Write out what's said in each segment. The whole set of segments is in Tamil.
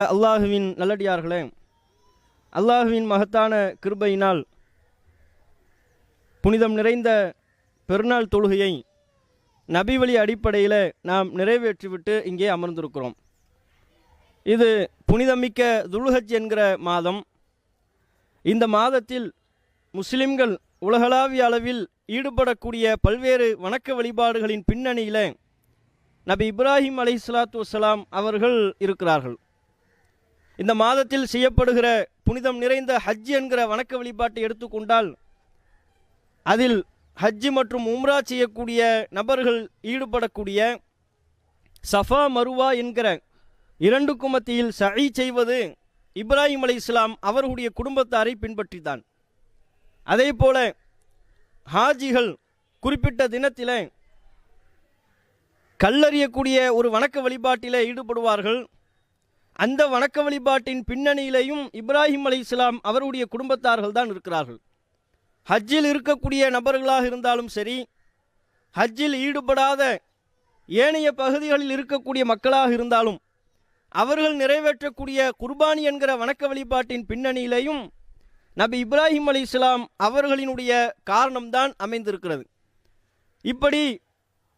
அல்லாஹுவின் நல்லடியார்களே அல்லாஹுவின் மகத்தான கிருபையினால் புனிதம் நிறைந்த பெருநாள் தொழுகையை நபிவழி அடிப்படையில் நாம் நிறைவேற்றிவிட்டு இங்கே அமர்ந்திருக்கிறோம். இது புனிதமிக்க துல்ஹஜ் என்கிற மாதம். இந்த மாதத்தில் முஸ்லிம்கள் உலகளாவிய அளவில் ஈடுபடக்கூடிய பல்வேறு வணக்க வழிபாடுகளின் பின்னணியில் நபி இப்ராஹிம் அலை சலாத்து வலாம் அவர்கள் இருக்கிறார்கள். இந்த மாதத்தில் செய்யப்படுகிற புனிதம் நிறைந்த ஹஜ் என்கிற வணக்க வழிபாட்டை எடுத்துக்கொண்டால் அதில் ஹஜ்ஜு மற்றும் உம்ரா செய்யக்கூடிய நபர்கள் ஈடுபடக்கூடிய சஃபா மருவா என்கிற இரண்டுக்கும் மத்தியில் சஹி செய்வது இப்ராஹிம் அலை இஸ்லாம் அவர்களுடைய குடும்பத்தாரை பின்பற்றித்தான். அதே போல ஹாஜிகள் குறிப்பிட்ட தினத்தில் கல்லறியக்கூடிய ஒரு வணக்க வழிபாட்டில் ஈடுபடுவார்கள். அந்த வணக்க வழிபாட்டின் பின்னணியிலையும் இப்ராஹிம் அலி இஸ்லாம் அவருடைய குடும்பத்தார்கள் தான் இருக்கிறார்கள். ஹஜ்ஜில் இருக்கக்கூடிய நபர்களாக இருந்தாலும் சரி ஹஜ்ஜில் ஈடுபடாத ஏனைய பகுதிகளில் இருக்கக்கூடிய மக்களாக இருந்தாலும் அவர்கள் நிறைவேற்றக்கூடிய குர்பானி என்கிற வணக்க வழிபாட்டின் பின்னணியிலையும் நபி இப்ராஹிம் அலி இஸ்லாம் அவர்களினுடைய காரணம்தான் அமைந்திருக்கிறது. இப்படி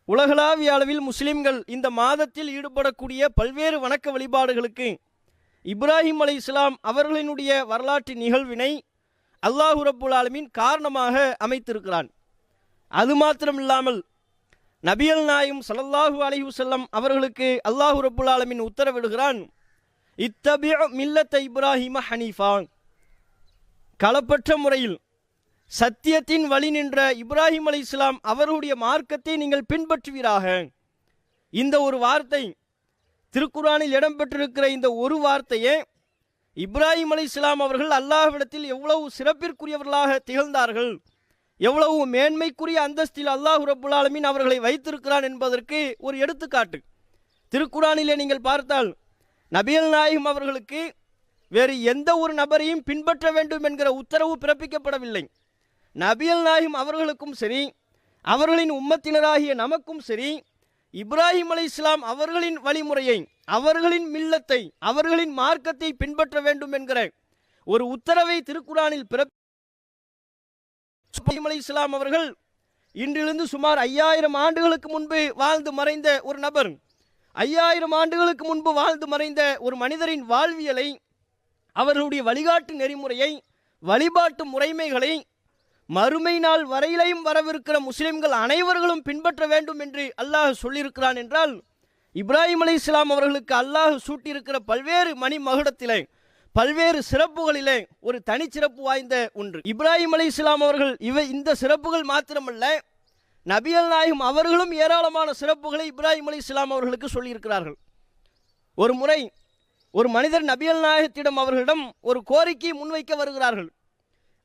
உலகளாவிய அளவில் முஸ்லிம்கள் இந்த மாதத்தில் ஈடுபடக்கூடிய பல்வேறு வணக்க வழிபாடுகளுக்கு இப்ராஹிம் அலி இஸ்லாம் அவர்களினுடைய வரலாற்று நிகழ்வினை அல்லாஹு ரப்புல் ஆலமின் காரணமாக அமைத்திருக்கிறான். அது மாத்திரம் இல்லாமல் நபியல் நாயும் சலல்லாஹு அலைஹி வஸல்லம் அவர்களுக்கு அல்லாஹு ரப்புல் ஆலமின் உத்தரவிடுகிறான் இத்தபிய மில்லத்த இப்ராஹிம ஹனீஃபா. களப்பற்ற முறையில் சத்தியத்தின் வழி நின்ற இப்ராஹிம் அலி இஸ்லாம் அவர்களுடைய மார்க்கத்தை நீங்கள் பின்பற்றுவீராக. இந்த ஒரு வார்த்தை திருக்குறானில் இடம்பெற்றிருக்கிற இந்த ஒரு வார்த்தையே இப்ராஹிம் அலி இஸ்லாம் அவர்கள் அல்லாஹ்விடத்தில் எவ்வளவு சிறப்பிற்குரியவர்களாக திகழ்ந்தார்கள் எவ்வளவு மேன்மைக்குரிய அந்தஸ்தில் அல்லாஹ் ரபுல்லாலமின் அவர்களை வைத்திருக்கிறான் என்பதற்கு ஒரு எடுத்துக்காட்டு. திருக்குறானிலே நீங்கள் பார்த்தால் நபியல் நாயகம் அவர்களுக்கு வேறு எந்த ஒரு நபரையும் பின்பற்ற வேண்டும் என்கிற உத்தரவு பிறப்பிக்கப்படவில்லை. நபியல் நாயும் அவர்களுக்கும் சரி அவர்களின் உம்மத்தினராகிய நமக்கும் சரி இப்ராஹிம் அலை இஸ்லாம் அவர்களின் வழிமுறையை அவர்களின் மில்லத்தை அவர்களின் மார்க்கத்தை பின்பற்ற வேண்டும் என்கிற ஒரு உத்தரவை திருக்குறானில் பிறப்பிம் அலி இஸ்லாம் அவர்கள் இன்றிலிருந்து சுமார் ஐயாயிரம் ஆண்டுகளுக்கு முன்பு வாழ்ந்து மறைந்த ஒரு நபர். ஐயாயிரம் ஆண்டுகளுக்கு முன்பு வாழ்ந்து மறைந்த ஒரு மனிதரின் வாழ்வியலை அவர்களுடைய வழிகாட்டு நெறிமுறையை வழிபாட்டு முறைமைகளை மறுமை நாள் வரையிலையும் வரவிருக்கிற முஸ்லிம்கள் அனைவர்களும் பின்பற்ற வேண்டும் என்று அல்லாஹ் சொல்லியிருக்கிறான் என்றால் இப்ராஹிம் அலி இஸ்லாம் அவர்களுக்கு அல்லாஹ் சூட்டியிருக்கிற பல்வேறு மணி மகுடத்திலே பல்வேறு சிறப்புகளிலே ஒரு தனிச்சிறப்பு வாய்ந்த ஒன்று. இப்ராஹிம் அலி இஸ்லாம் அவர்கள் இவை இந்த சிறப்புகள் மாத்திரமல்ல நபியல் நாயகம் அவர்களும் ஏராளமான சிறப்புகளை இப்ராஹிம் அலி இஸ்லாம் அவர்களுக்கு சொல்லியிருக்கிறார்கள். ஒரு முறை ஒரு மனிதர் நபியல் நாயகத்திடம் அவர்களிடம் ஒரு கோரிக்கை முன்வைக்க வருகிறார்கள்.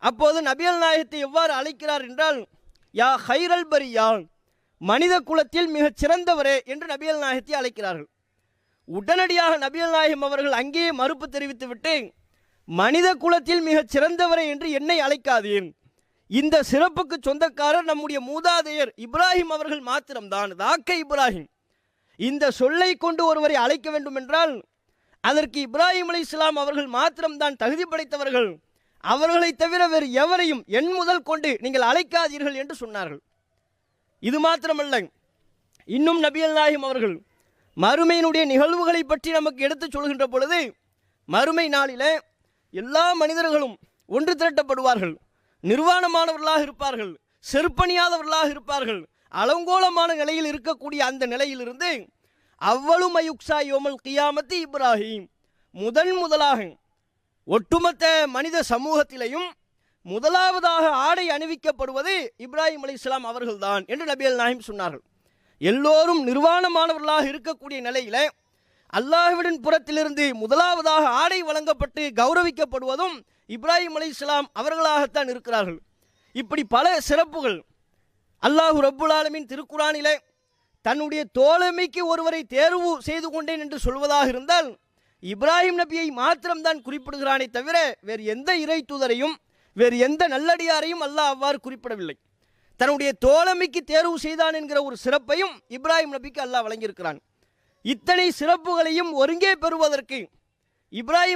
அப்போது நபியல் நாயகத்தை எவ்வாறு அழைக்கிறார் என்றால் யா ஹைரல் பரியா மனித குலத்தில் மிகச் சிறந்தவரே என்று நபியல் நாயகத்தை அழைக்கிறார்கள். உடனடியாக நபியல் நாயகம் அவர்கள் அங்கேயே மறுப்பு தெரிவித்துவிட்டு மனித குலத்தில் மிகச் சிறந்தவரே என்று என்னை அழைக்காதீர். இந்த சிறப்புக்கு சொந்தக்காரர் நம்முடைய மூதாதையர் இப்ராஹிம் அவர்கள் மாத்திரம்தான் தாக்க இப்ராஹிம். இந்த சொல்லை கொண்டு ஒருவரை அழைக்க வேண்டும் என்றால் அதற்கு இப்ராஹிம் அலி இஸ்லாம் அவர்கள் மாத்திரம்தான் தகுதி படைத்தவர்கள். அவர்களை தவிர வேறு எவரையும் என் முதல் கொண்டு நீங்கள் அழைக்காதீர்கள் என்று சொன்னார்கள். இது மாத்திரமல்ல இன்னும் நபியல் நாயகம் அவர்கள் மறுமையினுடைய நிகழ்வுகளை பற்றி நமக்கு எடுத்துச் சொல்கின்ற பொழுது மறுமை நாளில எல்லா மனிதர்களும் ஒன்று திரட்டப்படுவார்கள். நிர்வாணமானவர்களாக இருப்பார்கள் செருப்பணியாதவர்களாக இருப்பார்கள். அலங்கோலமான நிலையில் இருக்கக்கூடிய அந்த நிலையிலிருந்து அவ்வளவு மயுக்ஸா யோமல் கியாமத்தி இப்ராஹிம் முதன் முதலாக ஒட்டுமொத்த மனித சமூகத்திலையும் முதலாவதாக ஆடை அணிவிக்கப்படுவது இப்ராஹிம் அலி இஸ்லாம் அவர்கள்தான் என்று நபியல் நாயிம் சொன்னார்கள். எல்லோரும் நிர்வாணமானவர்களாக இருக்கக்கூடிய நிலையில அல்லாஹ்விடன் புறத்திலிருந்து முதலாவதாக ஆடை வழங்கப்பட்டு கௌரவிக்கப்படுவதும் இப்ராஹிம் அலி இஸ்லாம் அவர்களாகத்தான் இருக்கிறார்கள். இப்படி பல சிறப்புகள் அல்லாஹு ரப்புல் ஆலமின் திருக்குறானிலே தன்னுடைய தோழமைக்கு ஒருவரை தேர்வு செய்து கொண்டேன் என்று சொல்வதாக இருந்தால் இப்ராஹிம் நபியை மாத்திரம்தான் குறிப்பிடுகிறானே தவிர வேறு எந்த இறை தூதரையும் வேறு எந்த நல்லடியாரையும் அல்லாஹ் அவ்வாறு குறிப்பிடவில்லை. தன்னுடைய தோழமைக்கு தேர்வு செய்தான் என்கிற ஒரு சிறப்பையும் இப்ராஹிம் நபிக்கு அல்லாஹ் வழங்கியிருக்கிறான். இத்தனை சிறப்புகளையும் ஒருங்கே பெறுவதற்கு இப்ராஹிம்